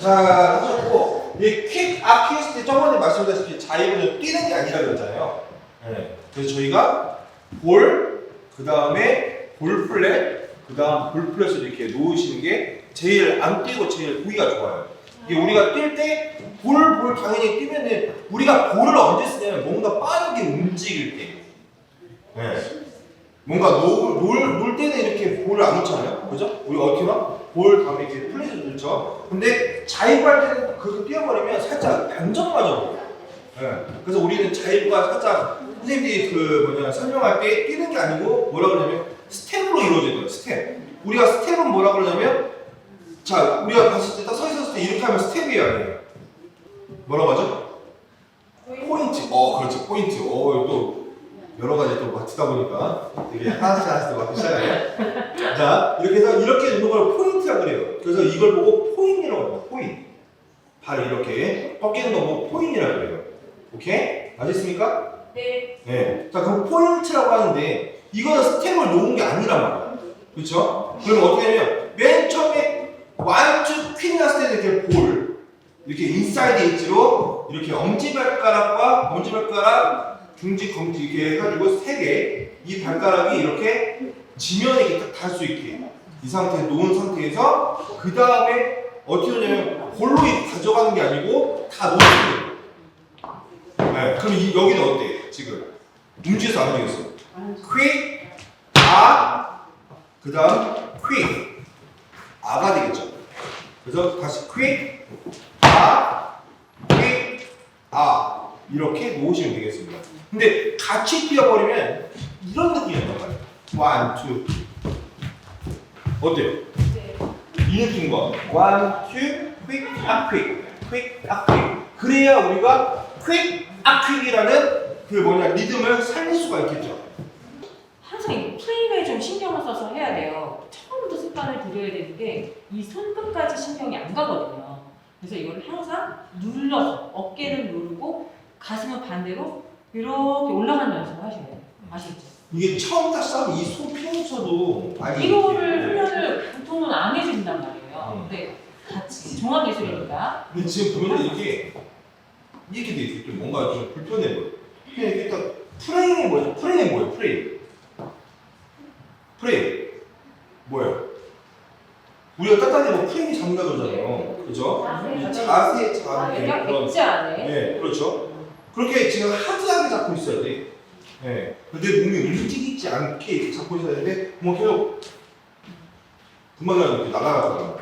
자, 하셨고, 이퀵 아키스트 저번에 말씀드렸다시피 자유는 뛰는 게 아니라 그랬잖아요. 네. 그래서 저희가 볼, 그 다음에 볼 플랫, 그 다음 볼 플랫을 이렇게 놓으시는 게 제일 안 뛰고 제일 보기가 좋아요. 이게 우리가 뛸 때 볼, 볼 당연히 뛰면은 우리가 볼을 언제 쓰냐면 뭔가 빠르게 움직일 때. 네. 뭔가 놀, 놀, 놀 때는 이렇게 볼을 안 놓잖아요. 그죠? 우리가 어떻게 막? 볼 다음에 이렇게 플레이를 넣죠. 근데 자이브할 때는 그렇게 뛰어버리면 살짝 단정 맞아버려요. 네. 그래서 우리는 자이브가 살짝 선생님들이 그 뭐냐 설명할 때 뛰는 게 아니고 뭐라 그러냐면 스텝으로 이루어져요. 스텝. 우리가 스텝은 뭐라 그러냐면 자 우리가 봤을 때 딱 서 있었을 때 이렇게 하면 스텝이에요 아니에요? 뭐라고 하죠? 포인트. 어 그렇지 포인트. 어 또 여러 가지 또 맞추다 보니까 되게 하나씩 하나씩 맞기 시작하네. 자 이렇게 해서 이렇게 놓는 걸 포인트라 그래요. 그래서 이걸 보고 포인이라고 합니다. 포인. 발을 이렇게 꺾이는 거 보고 포인이라 그래요. 오케이? 아셨습니까? 네. 네. 자, 그럼 포인트라고 하는데 이거는 스텝을 놓은 게 아니란 말이야. 그렇죠? 그러면 어떻게 하냐면 맨 처음에 완투 퀸 났을 때 이렇게 볼 이렇게 인사이드 엣지로 이렇게 엄지발가락과 엄지발가락 중지 검지 이렇게 해가지고 세 개 이 발가락이 이렇게 지면에 딱 닿을 수 있게 이 상태에 놓은 상태에서 그 다음에 어떻게 볼로 이렇게 가져가는 게 아니고 다 놓는 거예요. 네, 그럼 이, 여기는 어때? 지금 움직여서 안 움직였어. quick, 아, 그 다음 quick, 아가 되겠죠. 그래서 다시 quick, 아, quick, 아 이렇게 놓으시면 되겠습니다. 근데 같이 뛰어버리면 이런 느낌이 난단 말이에요. one, two. 어때요? 네. 이 느낌과 one, two, quick, 아, quick, quick, 아, quick. 그래야 우리가 quick, 아, quick이라는 그 뭐냐 리듬을 살릴 수가 있겠죠. 항상 이 프레임에 좀 신경을 써서 해야 돼요. 처음부터 습관을 들여야 되는데 이 손끝까지 신경이 안 가거든요. 그래서 이걸 항상 눌러서 어깨를 누르고 가슴은 반대로 이렇게 올라가는 연습을 하셔야 돼요. 아시겠죠? 이게 처음 딱 싸면 이손 피면서도 많이 이거를 훈련을 보통은 안 해준단 말이에요. 음. 근데 같이 종합 예술이니까 근데 지금 보면 이렇게 이렇게 돼 있어. 좀 뭔가 좀 불편해 보여. 그냥 이렇게 딱 프레임이 뭐죠? 프레임이 뭐예요? 프레임. 프레임. 뭐예요? 우리가 딱딱해 뭐 프레임이 잡는다 그러잖아요. 그죠? 자세 아, 잡는 여기가 그런 백지 안에 네, 그렇죠. 그렇게 지금 하드하게 잡고 있어야 돼. 네. 근데 몸이 움직이지 않게 잡고 있어야 되는데, 뭐 계속 금방이라도 이렇게 나가다가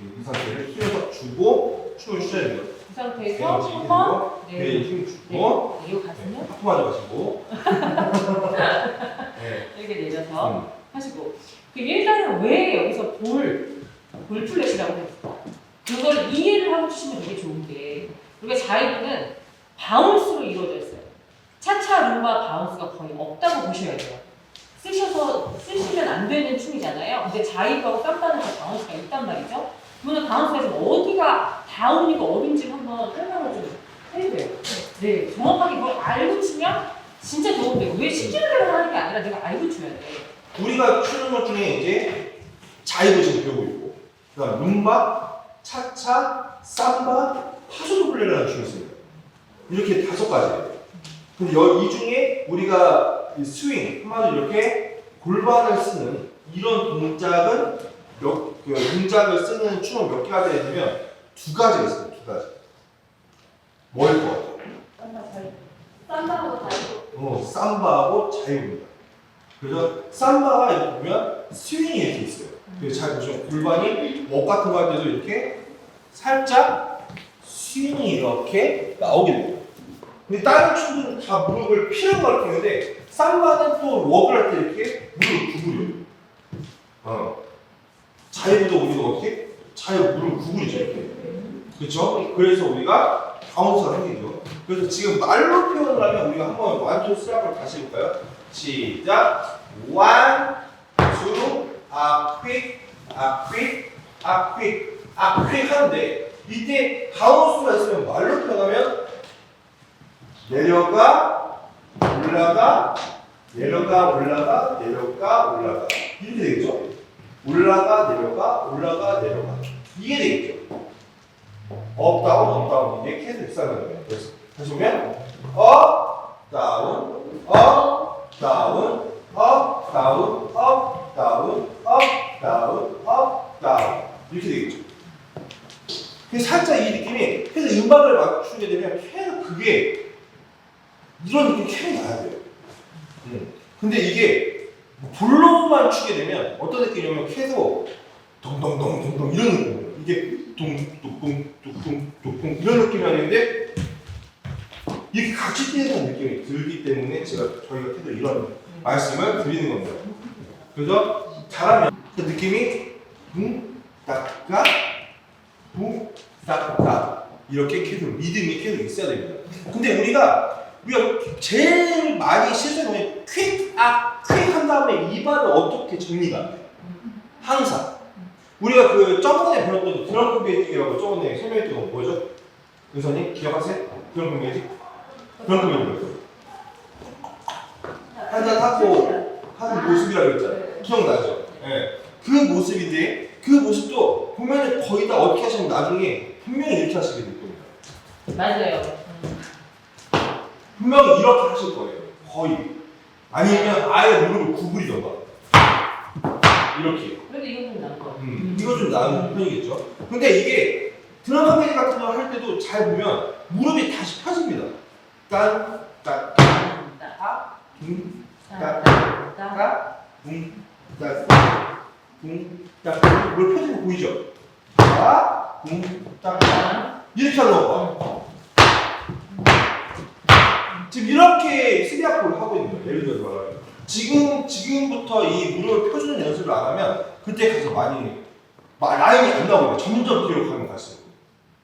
이 상태를 힘을 딱 주고 춤을 추셔야 돼요. 이 상태에서 에너지 한번 네, 네. 힘 네. 주고, 네. 이거 가슴은 하품하지 마시고. 네. 이렇게 내려서 음. 하시고 그 일단은 왜 여기서 볼, 볼 플랫이라고 했을까? 그걸 이해를 하고 주시면 되게 좋은 게 우리가 자이브는 바운스로 이루어져 있어요. 차차 룸바 바운스가 거의 없다고 보셔야 돼요. 쓰셔서 쓰시면 안 되는 춤이잖아요. 근데 자이브하고 깜빡이는 바운스가 있단 말이죠. 바운스가 지금 어디가 다운이고 어딘지 한번 설명을 좀 해줘요. 네, 정확하게 그걸 알고 치면 진짜 좋은데 왜 시키는 대로 하는 게 아니라 내가 알고 쳐야 돼. 우리가 추는 것 중에 이제 자이브 지금 배우고 있고, 그 다음 룸바, 차차, 삼바, 파소도 블레라는 춤이 있어요. 이렇게 다섯 가지예요. 근데 여- 이 중에 우리가 이 스윙, 한마디로 이렇게 골반을 쓰는 이런 동작은 몇, 그 동작을 쓰는 춤은 몇 개가 되냐면 두 가지가 있어요. 두 가지. 뭐일 것 같아요? 쌈바하고 다리고. 어, 삼바하고 자유입니다. 그래서 삼바가 이렇게 보면 스윙이 이렇게 있어요. 그래서 잘 보시면 골반이 목 같은 거 할 때도 이렇게 살짝 스윙이 이렇게 나오게 돼요. 근데 다른 춤들은 다 무릎을 피는 걸 보는데 삼바는 또 웍을 할때 이렇게 무릎을 구부려요. 어. 자유도 우리가 어떻게? 자유 무릎 구부리죠 이렇게. 그렇죠? 그래서 우리가 바운스가 생기죠. 그래서 지금 말로 표현을 하면 우리가 한번 완투 쓰라고 다시 해볼까요? 시작. a quick, a quick, a quick 하는데 이때 바운스가 있으면 말로 표현하면 내려가, 올라가, 내려가, 올라가, 내려가, 올라가 이렇게 되겠죠? 올라가, 내려가, 올라가, 내려가 이게 되겠죠? 업 다운 업 다운 이게 계속 익사하는 거예요. 그래서 다시 보면 업 다운 업 다운 업 다운 업 다운 업 다운 업 다운 이렇게 되겠죠. 그래서 살짝 이 느낌이 그래서 음악을 맞추게 되면 계속 그게 이런 느낌이 계속 나야 돼요. 음. 근데 이게 불로만 추게 되면 어떤 느낌이냐면 계속 동동동동동 이런 느낌이에요. 이게 둥둥둥 둥둥 둥둥 이런 느낌이 아닌데 이렇게 같이 뛰는 느낌이 들기 때문에 제가 저희가 계속 이런 말씀을 드리는 겁니다. 그래서 잘하면 그 느낌이 붕 따까 붕 따까 이렇게 계속 리듬이 계속 있어야 됩니다. 근데 우리가 우리가 제일 많이 실수하는 퀵악퀵한 다음에 이 발을 어떻게 정리가 안 돼? 항상 우리가 그 저번에 배웠던 드럼프 베이직이라고 저번에 설명했던 거 뭐죠? 은선이 기억하세요? 드럼프 베이직? 드럼프 베이직 한잔 하고 하는 모습이라고 했잖아요. 기억나죠? 예. 그 모습인데 그 모습도 보면은 거의 다 어떻게 하시면 나중에 분명히 이렇게 하시게 될 겁니다. 맞아요. 분명히 이렇게 하실 거예요. 거의. 아니면 아예 무릎을 구부리던가. 이렇게. 그래도 이건 좀 나은 것 같아요. 음, 이거 좀 나은 편이겠죠. 근데 이게 드럼 페이지 같은 거 할 때도 잘 보면 무릎이 다시 펴집니다. 딴, 딴, 따, 둥, 따, 따, 따. 따, 둥, 따, 둥, 따. 물 펴지는 거 보이죠? 따, 둥, 따. 이렇게 하는 거 봐. 지금 이렇게 스리아폴을 하고 있는 거예요. 예를 들어서. 지금, 지금부터 이 무릎을 펴주는 연습을 안 하면 그때 가서 많이, 마- 라인이 안 나오거든요. 점점 뒤로 가면 갈수록.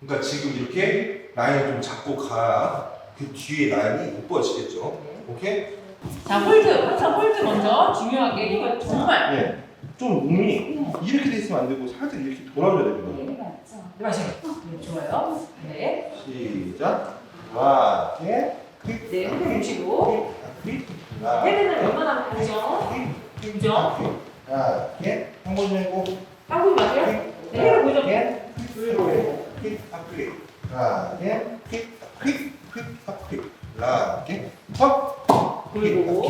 그러니까 지금 이렇게 라인을 좀 잡고 가야 그 뒤에 라인이 못 벌어지겠죠. 오케이? 자, 홀드. 항상 홀드 먼저 중요하게. 이거 정말. 네. 좀 몸이 이렇게 돼 있으면 안 되고 살짝 이렇게 돌아줘야 됩니다. 네, 맞아요. 네, 좋아요. 네. 시작. 셋, 퀵, 네, 헤드 보시고. 헤드는 웬만하면 고정. 고정. 하나, 셋, 한번 내고, 하고 맞아요? 네, 헤드 고정. 셋, 퀵, 퀵, 퀵, 하나, 셋, 퀵, 퀵, 퀵, 퀵, 하나, 셋, 턱, 그리고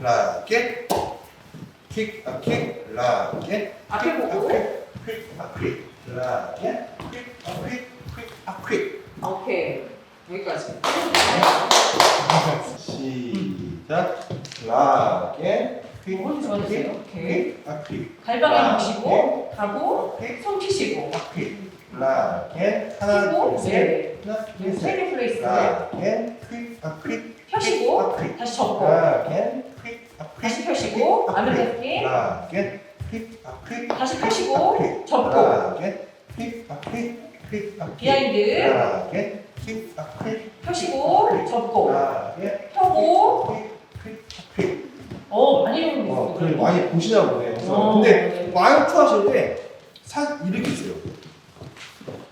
하나, 셋, 킥, 아, 킥, 하나, 셋, 앞에 보고. 퀵, 아, 퀵, 하나, 셋, 퀵, 아, 퀵, 퀵, 아, 퀵. 오케이. 여기까지. 시작. 라게 퀵, 홀드 좋아졌어요. 오케 이. 아, 퀵. 발방에 보시고 가고 퀵, 손 아, 퀵. 라게 하나, 피고 둘, 셋. 네. 하나, 둘, 셋. 세개 플레이스 퀵, 아, 퀵. 펴시고 아, 퀵. 다시 접고 퀵, 아, 퀵. 다시 펴시고 아메리카스키 퀵, 아, 퀵. 다시 펴시고 접고 라게 퀵, 아, 퀵. 퀵, 아, 퀵. 비하인드 퀵, 아, 퀵. 펴시고 접고 라게 펴고 퀵, 퀵, 아, 퀵. 어 많이 배우는 거 어, 그래 많이 보시나 보네요. 어, 근데 네. 와이프 하실 때 사, 이렇게 있어요.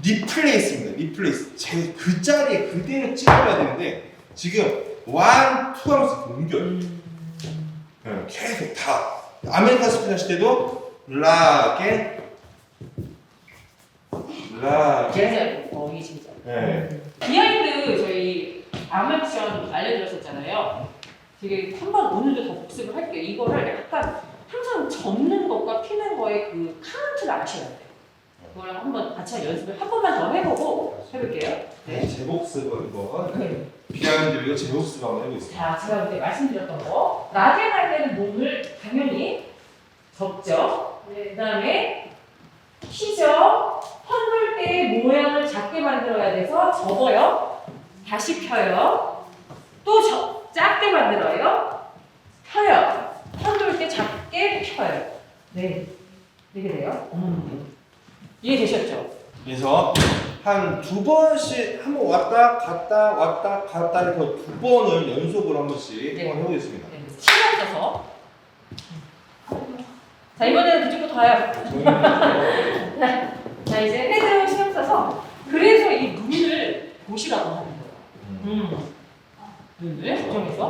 리플레이스입니다. 리플레이스. 제 그 자리에 그대로 찍어야 되는데 지금 완, 투 하면서 옮겨요. 음. 네, 계속 다. 아메리칸 스피드 하실 때도 라게 라게 진짜 거의 진짜 네. 비하인드 저희 아마추어 알려드렸었잖아요. 되게 한번 오늘도 더 복습을 할게요. 이거를 약간 항상 접는 것과 피는 거의 그 카운트를 아셔야 돼요. 그거랑 한번 같이 연습을 한 번만 더 해보고 해볼게요. 네. 제복스가 이거 네. 비하인드 이거 제복스가 한번 해보겠습니다. 자, 제가 그때 말씀드렸던 거. 라게 할 때는 몸을 당연히 접죠. 그 다음에 피죠. 헛물 때 모양을 작게 만들어야 돼서 접어요. 다시 펴요. 또 접, 작게 만들어요. 펴요. 헛물 때 작게 펴요. 네. 이렇게 돼요. 음. 이해되셨죠? 그래서 한 두 번씩 한번 왔다 갔다 왔다 갔다 해서 두 번을 연속으로 한 번씩 네. 한번 해보겠습니다. 네. 신경 써서. 자, 이번에는 그쪽부터 가요. 자 이제 헤드 신경 써서 그래서 이 눈을 보시라고 하는 거예요. 음. 눈을 조정해서.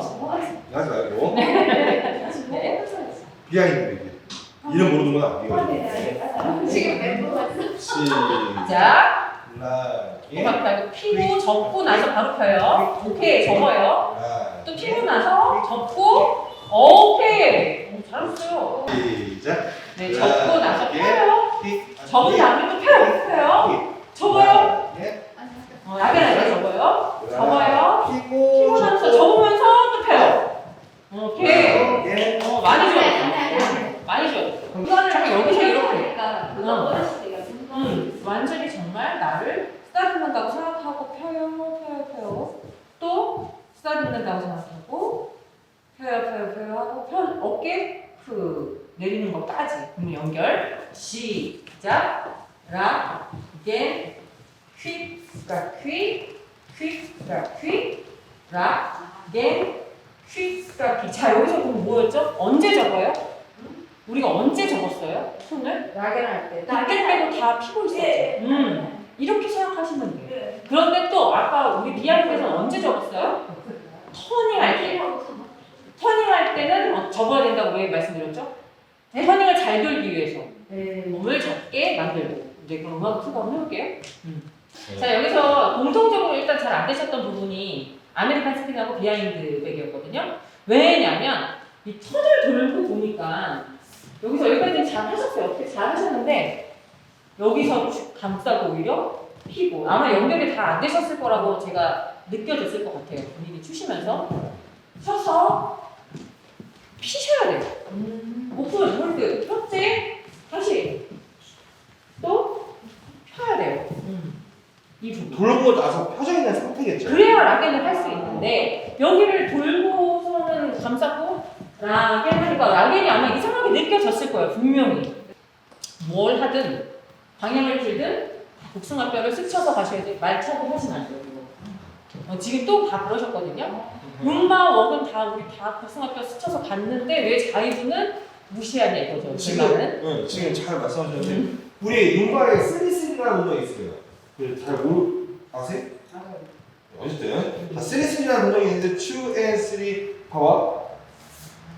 하지 말고 네. 비하인드 얘기. 이름 모르는구나. 이거. 지금 멤버가 시작. 자. 펴. 이거 피고 접고 나서 바로 펴요. 오케이, 접어요. 아, 또 피고 나서 접고, 오케이. 오, 잘했어요. 시작. 네, 접고 나서 예. 펴요. 킥, 접은 다음에 또 펴요. 펴요. 접어요. 예. 어, 야간하게 접어요. 접어요. 피고, 피고 나서 접으면서 또 펴요. 오케이. 예. 어, 많이 좋았어. 많이 좋았어. 이거를 잠깐 여기서 이렇게. 하니까 어. 그거 어렸을 때가 음, 완전히 정말 나를 쓰다듬는다고 생각하고 펴요, 펴요, 펴요. 또 쓰다듬는다고 생각하고 펴요, 펴요, 펴요 하고 편 어깨 그 내리는 것까지 그럼 연결 시작 락 again quick 그러니까 quick quick 그러니까 quick 락 again quick 그러니까 quick. 자 여기서 그럼 뭐였죠? 언제 적어요? 우리가 언제 적었어요? 손을? 낙연 할때 밖에 빼고 다 피고 있었죠. 예. 음, 이렇게 생각하시면 돼요. 네. 그런데 또 아까 우리 미학에서는 언제 적었어요? 터닝 할 때. 터닝 할 때는 어, 접어야 된다고 왜 말씀드렸죠? 터닝을 잘 돌기 위해서 네. 몸을 작게 만들고 이제 그럼 음악 수업 한번 해볼게요. 자 여기서 공통적으로 일단 잘 안 되셨던 부분이 아메리칸 스피드하고 비하인드 백이었거든요. 왜냐면 이 턴을 돌고 보니까 여기서 여기까지는 잘 하셨어요. 어떻게 잘 하셨는데 여기서 쭉 감싸고 오히려 피고 아마 연결이 다 안 되셨을 거라고 제가 느껴졌을 것 같아요. 본인이 추시면서 서서 피셔야 돼요. 오픈 홀드 폈지 다시 또 펴야 돼요. 이 부분. 돌고 나서 펴져 있는 상태겠죠. 그래야 락앤을 할 수 있는데 여기를 돌고서는 감싸고 락앤 하니까 락앤이 아마 이상하게 느껴졌을 거예요 분명히. 뭘 하든 방향을 틀든 복숭아뼈를 스쳐서 가셔야 돼. 말차고 하진 않아요 어, 지금 또 다 그러셨거든요. 룸바 웍은 다 우리 다 복숭아뼈 스쳐서 갔는데 왜 자이브는 무시하냐 이거죠 지금, 지금은 네, 지금 잘 말씀하셨는데 우리 융바에 3-3라는 운동이 있어요. 그잘 모르 아세요? 어쨌든 자, 3-3라는 운동이 있는데 2 and 3 봐봐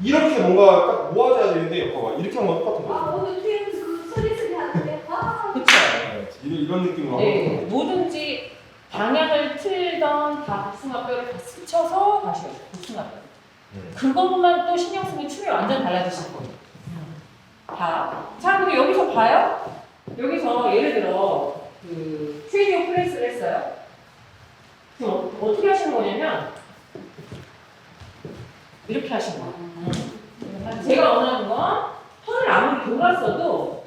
이렇게 뭔가 딱 모아져야 되는데 봐봐 이렇게 하면 똑같은 아 거야. 오늘 뒤에서 그 소리 소리 하는데 아 그쵸 네, 이런, 이런 느낌으로 네, 하면 뭐든지 방향을 틀던 다 복숭아뼈를 다 스쳐서 다시 와요. 복숭아뼈. 네. 그것만 또 신경 쓰면 춤이 완전 달라지실 거예요. 다. 자, 그럼 여기서 봐요. 여기서 예를 들어 그 트레이닝 플레이스를 했어요. 그럼 어- 어떻게 하시는 거냐면 이렇게 하시는 거예요. 음. 제가 원하는 건 턴을 아무리 돌았어도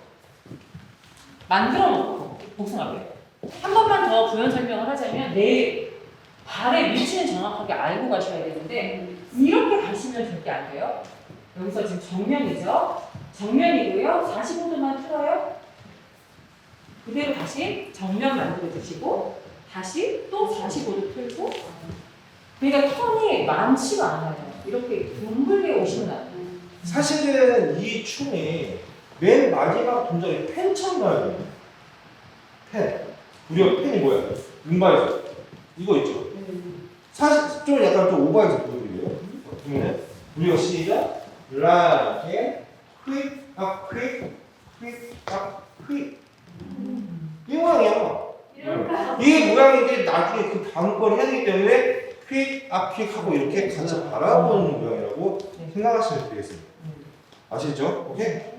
만들어 놓고 복숭아뼈. 한 번만 더 부연 설명을 하자면 내 발의 위치는 정확하게 알고 가셔야 되는데 이렇게 가시면 절대 안 돼요. 여기서 지금 정면이죠. 정면이고요. 45도만 틀어요. 그대로 다시 정면 만들어 주시고 다시 또 45도 틀고 그러니까 턴이 많지가 않아요. 이렇게 둥글게 오시면 안 돼요. 사실은 이 춤이 맨 마지막 동작이 펜처럼 나야 돼요. 펜. 우리가 펜이 뭐야? 룸바에서 이거 있죠. 사실 좀 약간 좀 오버해서 보여드릴게요. 그러면 우리가 시작. 라게 퀵, 업, 퀵, 퀵, 업, 퀵. 이 모양이야. 이 모양인데 나중에 그 다음 걸 해야 되기 때문에 퀵, 업, 퀵 하고 이렇게 같이 바라보는 모양이라고 네. 생각하시면 되겠습니다. 음. 아시죠? 오케이?